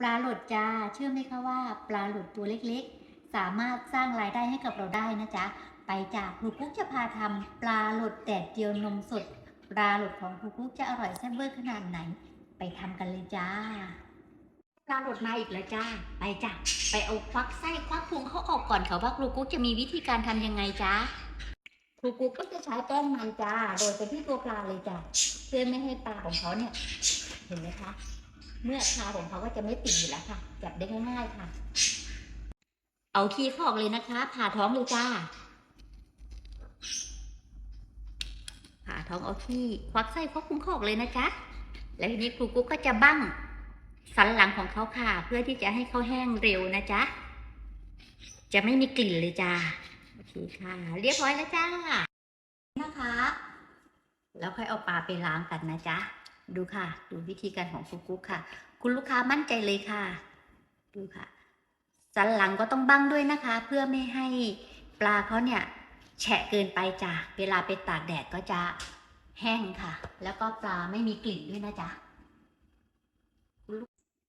ปลาหลดจ้าเชื่อไหมคะว่า ปลาหลดตัวเล็กๆ สามารถสร้างรายได้ให้กับเราได้นะจ๊ะ ไปจากครูกุ๊กจะพาทำปลาหลดแดดเดียวนมสด ปลาหลดของครูกุ๊กจะอร่อยแซ่บเวอร์ขนาดไหน ไปทำกันเลยจ้า ปลาหลดมาอีกแล้วจ้า ไปจ้ะไปเอาควักไส้ควักพุงเขาออกก่อนค่ะว่าครูกุ๊กจะมีวิธีการทำยังไงจ้าครูกุ๊กก็จะใช้แป้งมันจ้าโรยไปที่ตัวปลาเลยจ้ะเพื่อไม่ให้ปลาของเขาเนี่ย เห็นไหมคะ เมื่อปลาของเขาก็จะไม่ติดอยู่แล้วค่ะ จับได้ง่ายๆค่ะ เอาขี้เขอกเลยนะคะ ผ่าท้องเลยจ้า ผ่าท้องเอาขี้ควักไส้ควักพุงเขาออกเลยนะจ๊ะ แล้วทีนี้ครูกุ๊กก็จะบั้งสันหลังของเขาค่ะ เพื่อที่จะให้เขาแห้งเร็วนะจ๊ะ จะไม่มีกลิ่นเลยจ้า โอเคค่ะ เรียบร้อยแล้วจ้า นะคะ แล้วค่อยเอาปลาไปล้างกันนะจ๊ะ ดูค่ะ ดูวิธีการของครูกุ๊กค่ะ คุณลูกค้ามั่นใจเลยค่ะ ดูค่ะ สันหลังก็ต้องบั้งด้วยนะคะ เพื่อไม่ให้ปลาเขาเนี่ยแฉะเกินไปจ้ะ เวลาไปตากแดดก็จะแห้งค่ะ แล้วก็ปลาไม่มีกลิ่นด้วยนะจ๊ะ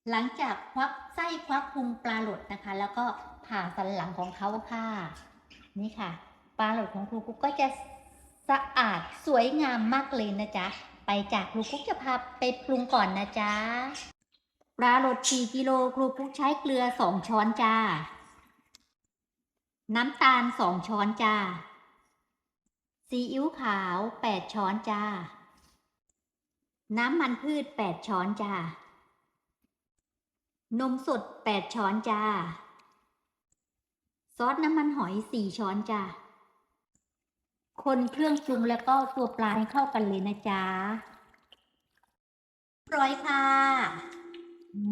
หลังจากควักไส้ควักพุงปลาหลดนะคะ แล้วก็ผ่าสันหลังของเขาค่ะ นี่ค่ะ ปลาหลดของครูกุ๊กก็จะสะอาดสวยงามมากเลยนะจ๊ะ ไปจากครูกุ๊กจะพาไปปรุงก่อนนะจ๊ะปลาหลด4กิโลครูกุ๊กใช้เกลือ 2 ช้อนจ้า น้ำตาล 2 ช้อนจ้า ซีอิ๊วขาว 8 ช้อนจ้า น้ำมันพืช 8 ช้อนจ้า นมสด 8 ช้อนจ้า ซอสน้ำมันหอย 4 ช้อนจ้า คนเครื่องปรุงแล้วก็ตัวปลาให้เข้ากันเลยนะจ๊ะร้อยค่ะ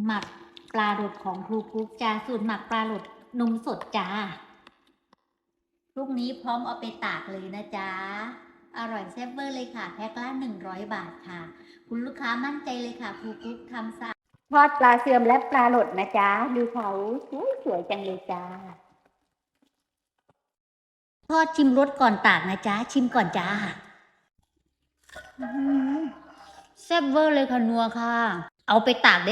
หมักปลาหลดของครูกุ๊กจ้าสูตรหมักปลาหลดนมสดจ้าพรุ่งนี้พร้อมเอาไปตากเลยนะจ๊ะอร่อยแซ่บเวอร์เลยค่ะ แพ็คละ100บาทค่ะ คุณลูกค้ามั่นใจเลยค่ะครูกุ๊กทำสะอาดทอดปลาเสื่อมและปลาหลดนะจ๊ะดูเขาสวยจังเลยจ้า ทอดชิมรสก่อนตากนะจ๊ะ ชิมก่อนจ้าแซ่บเวอร์เลยค่ะนัวค่ะ เอาไปตากได้